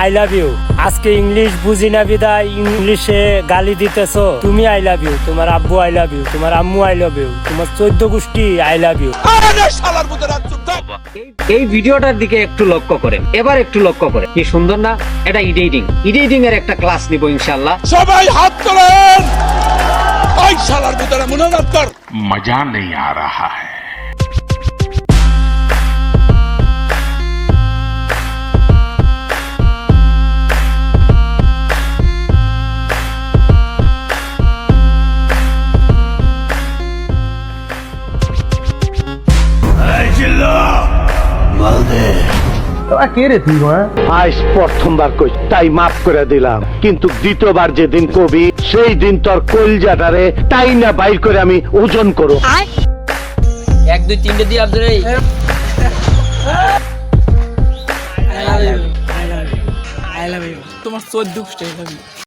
I love you আজকে English বুঝি না বিদায় ইংলিশে গালি দিতেছো। তুমি আই লাভ ইউ তোমার আব্বু আই লাভ ইউ তোমার আম্মু আই লাভ ইউ তোমার চোদ্দ গোষ্ঠী আই লাভ ইউ এই ভিডিওটার দিকে একটু লক্ষ্য করেন এবার একটু লক্ষ্য করেন কি সুন্দর না? এটা ইডিটিং ইডিটিং এর একটা ক্লাস নিব ইনশাআল্লাহ। সবাই হাত তোলেন। ওই শালার ভিতরে মনোনাথ কর। তোরা তুই মা প্রথমবার কই তাই মাফ করে দিলাম। কিন্তু দ্বিতীয়বার যেদিন কবি সেই দিন তোর কলজাটারে তাই না বাইর করে আমি ওজন করো। এক দুই তিনটে দিয়ে আব্দুল তোমার চোদ্দ